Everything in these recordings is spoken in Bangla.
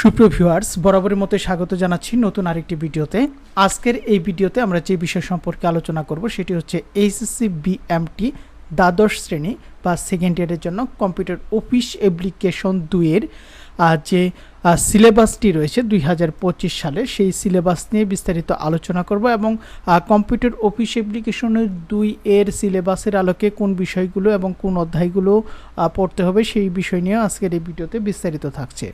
সুপ্রিয় ভিউয়ার্স বরাবরের মতো স্বাগত জানাচ্ছি নতুন আরেকটি ভিডিওতে। আজকের এই ভিডিওতে আমরা যে বিষয় সম্পর্কে আলোচনা করব সেটি হচ্ছে এইচএসসি বিএমটি দ্বাদশ শ্রেণি বা সেকেন্ড ইয়ারের জন্য কম্পিউটার অফিস অ্যাপ্লিকেশন দুইয়ের আহ, যে সিলেবাসটি রয়েছে দুই হাজার পঁচিশ সালে সেই সিলেবাস নিয়ে বিস্তারিত আলোচনা করব এবং কম্পিউটার অফিস অ্যাপ্লিকেশনের দুই এর সিলেবাসের আলোকে কোন বিষয়গুলো এবং কোন অধ্যায়গুলো পড়তে হবে সেই বিষয় নিয়ে আজকের এই ভিডিওতে বিস্তারিত থাকছে।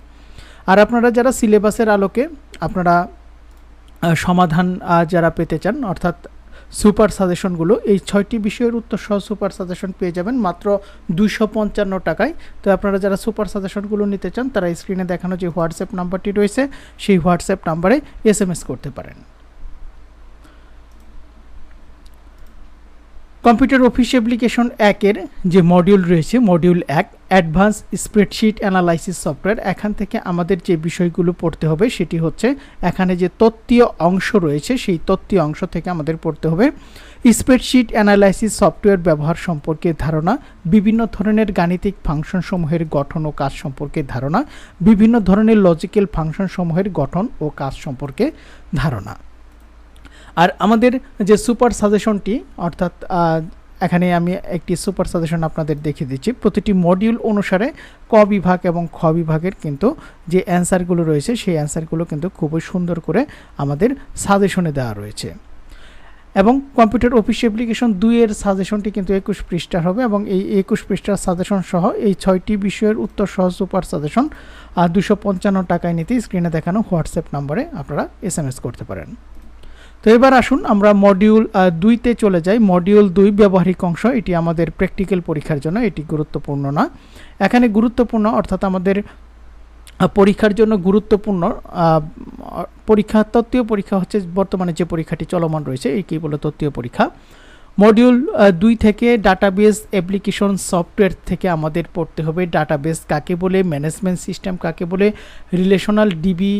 আর আপনারা যারা সিলেবাসের আলোকে আপনারা সমাধান যারা পেতে চান, অর্থাৎ সুপার সাজেশনগুলো, এই ছয়টি বিষয়ের উত্তর সহ সুপার সাজেশন পেয়ে যাবেন মাত্র দুশো পঞ্চান্ন টাকায়। তো আপনারা যারা সুপার সাজেশনগুলো নিতে চান, তারা স্ক্রিনে দেখানো যে হোয়াটসঅ্যাপ নাম্বারটি রয়েছে, সেই হোয়াটসঅ্যাপ নাম্বারে এস করতে পারেন। কম্পিউটার অফিস অ্যাপ্লিকেশন একের যে মডিউল রয়েছে মডিউল এক অ্যাডভান্স স্প্রেডশিট অ্যানালাইসিস সফটওয়্যার এখান থেকে আমাদের যে বিষয়গুলো পড়তে হবে সেটি হচ্ছে এখানে যে তত্ত্বীয় অংশ রয়েছে, সেই তত্ত্বীয় অংশ থেকে আমাদের পড়তে হবে স্প্রেডশিট অ্যানালাইসিস সফটওয়্যার ব্যবহার সম্পর্কে ধারণা, বিভিন্ন ধরনের গাণিতিক ফাংশনসমূহের গঠন ও কাজ সম্পর্কে ধারণা, বিভিন্ন ধরনের লজিক্যাল ফাংশনসমূহের গঠন ও কাজ সম্পর্কে ধারণা। আর আমাদের যে সুপার সাজেশনটি, অর্থাৎ এখানে আমি একটি সুপার সাজেশন আপনাদের দেখিয়ে দিচ্ছি। প্রতিটি মডিউল অনুসারে ক বিভাগ এবং খ বিভাগের কিন্তু যে অ্যান্সারগুলো রয়েছে, সেই অ্যান্সারগুলো কিন্তু খুবই সুন্দর করে আমাদের সাজেশনে দেওয়া রয়েছে। এবং কম্পিউটার অফিস অ্যাপ্লিকেশন দুইয়ের সাজেশনটি কিন্তু একুশ পৃষ্ঠার হবে এবং এই একুশ পৃষ্ঠার সাজেশন সহ এই ছয়টি বিষয়ের উত্তর সহ সুপার সাজেশন আর দুশো পঞ্চান্ন টাকায় নিতে স্ক্রিনে দেখানো হোয়াটসঅ্যাপ নম্বরে আপনারা এস করতে পারেন। তো এবার আসুন, আমরা মডিউল দুইতে চলে যাই। মডিউল দুই ব্যবহারিক অংশ, এটি আমাদের প্র্যাকটিক্যাল পরীক্ষার জন্য, এটি গুরুত্বপূর্ণ না। এখানে গুরুত্বপূর্ণ অর্থাৎ আমাদের পরীক্ষার জন্য গুরুত্বপূর্ণ পরীক্ষা, তত্ত্বীয় পরীক্ষা হচ্ছে বর্তমানে যে পরীক্ষাটি চলমান রয়েছে একেই বলে তত্ত্বীয় পরীক্ষা? মডিউল দুই থেকে ডাটাবেস অ্যাপ্লিকেশন সফটওয়্যার থেকে আমাদের পড়তে হবে। ডাটাবেস কাকে বলে, ম্যানেজমেন্ট সিস্টেম কাকে বলে, রিলেশনাল ডিবি,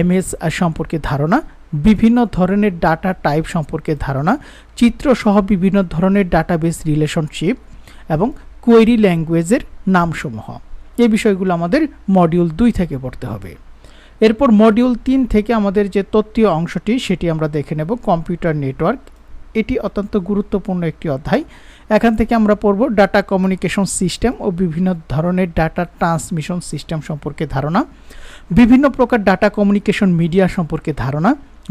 এমএস সম্পর্কে ধারণা, বিভিন্ন ধরনের ডাটা টাইপ সম্পর্কে ধারণা চিত্র সহ বিভিন্ন ধরনের ডাটাবেস রিলেশনশিপ এবং কোয়েরি ল্যাঙ্গুয়েজের নামসমূহ। এই বিষয়গুলো আমাদের মডিউল দুই থেকে পড়তে হবে। এরপর মডিউল তিন থেকে আমাদের যে তত্ত্বীয় অংশটি, সেটি আমরা দেখে নেব। কম্পিউটার নেটওয়ার্ক এটি অত্যন্ত গুরুত্বপূর্ণ একটি অধ্যায়। এখান থেকে আমরা পড়ব ডাটা কমিউনিকেশন সিস্টেম ও বিভিন্ন ধরনের ডাটা ট্রান্সমিশন সিস্টেম সম্পর্কে ধারণা, বিভিন্ন প্রকার ডাটা কমিউনিকেশন মিডিয়া সম্পর্কে ধারণা,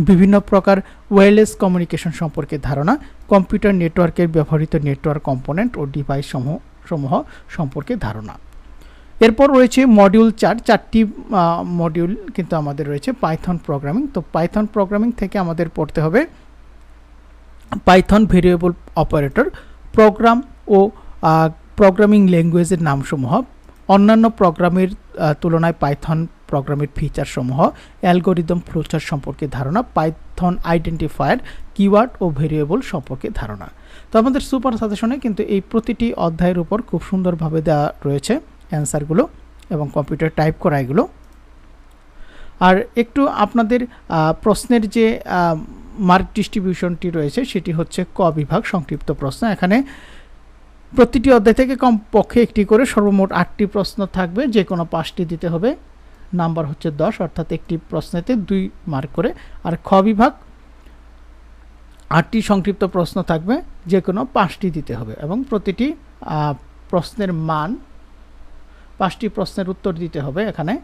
বিভিন্ন প্রকার ওয়্যারলেস কমিউনিকেশন সম্পর্কে ধারণা কম্পিউটার নেটওয়ার্কের ব্যবহৃত নেটওয়ার্ক কম্পোনেন্ট ও ডিভাইস সমূহ সমূহ সম্পর্কে ধারণা। এরপর রয়েছে মডিউল চার, চারটি মডিউল কিন্তু আমাদের রয়েছে পাইথন প্রোগ্রামিং তো পাইথন প্রোগ্রামিং থেকে আমাদের পড়তে হবে পাইথন ভেরিয়েবল অপারেটর, প্রোগ্রাম ও প্রোগ্রামিং ল্যাঙ্গুয়েজের নামসমূহ, অন্যান্য প্রোগ্রামের তুলনায় পাইথন প্রোগ্রামের ফিচারসমূহ, অ্যালগোরিদম ফ্লোচার সম্পর্কে ধারণা, পাইথন আইডেন্টিফায়ার, কিওয়ার্ড ও ভেরিয়েবল সম্পর্কে ধারণা। তো আমাদের সুপার সাজেশনে কিন্তু এই প্রতিটি অধ্যায়ের উপর খুব সুন্দরভাবে দেওয়া রয়েছে অ্যান্সারগুলো এবং কম্পিউটার টাইপ করা এগুলো। আর একটু আপনাদের প্রশ্নের যে মার্ক ডিস্ট্রিবিউশনটি রয়েছে, সেটি হচ্ছে ক বিভাগ, সংক্ষিপ্ত প্রশ্ন। এখানে প্রতিটি অধ্যায় থেকে কমপক্ষে একটি করে সর্বমোট আটটি প্রশ্ন থাকবে, যে কোনো পাঁচটি দিতে হবে। নাম্বার হচ্ছে দশ, অর্থাৎ একটি প্রশ্নেতে দুই মার্ক করে। আর খ বিভাগ, আটটি সংক্ষিপ্ত প্রশ্ন থাকবে, যে কোনো পাঁচটি দিতে হবে। এবং প্রতিটি প্রশ্নের মান, পাঁচটি প্রশ্নের উত্তর দিতে হবে। এখানে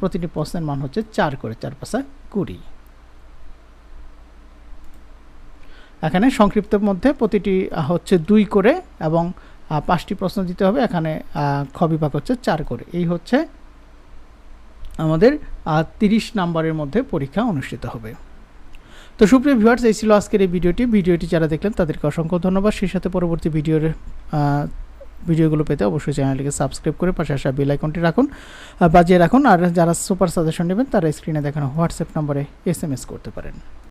প্রতিটি প্রশ্নের মান হচ্ছে চার করে, চার পাশা কুড়ি। এখানে সংক্ষিপ্তের মধ্যে প্রতিটি হচ্ছে দুই করে এবং পাঁচটি প্রশ্ন দিতে হবে। এখানে খ বিভাগ হচ্ছে চার করে। এই হচ্ছে আমাদের তিরিশ নাম্বারের মধ্যে পরীক্ষা অনুষ্ঠিত হবে। তো সুপ্রিয় ভিউয়ার্স, এই ছিল আজকের এই ভিডিওটি। ভিডিওটি যারা দেখলেন, তাদেরকে অসংখ্য ধন্যবাদ। সেই সাথে পরবর্তী ভিডিওর ভিডিওগুলো পেতে অবশ্যই চ্যানেলটিকে সাবস্ক্রাইব করে পাশে আসা বেল আইকনটি রাখুন বাজিয়ে রাখুন। আর যারা সুপার সাজেশন নেবেন, তারা স্ক্রিনে দেখানো হোয়াটসঅ্যাপ নম্বরে এস করতে পারেন।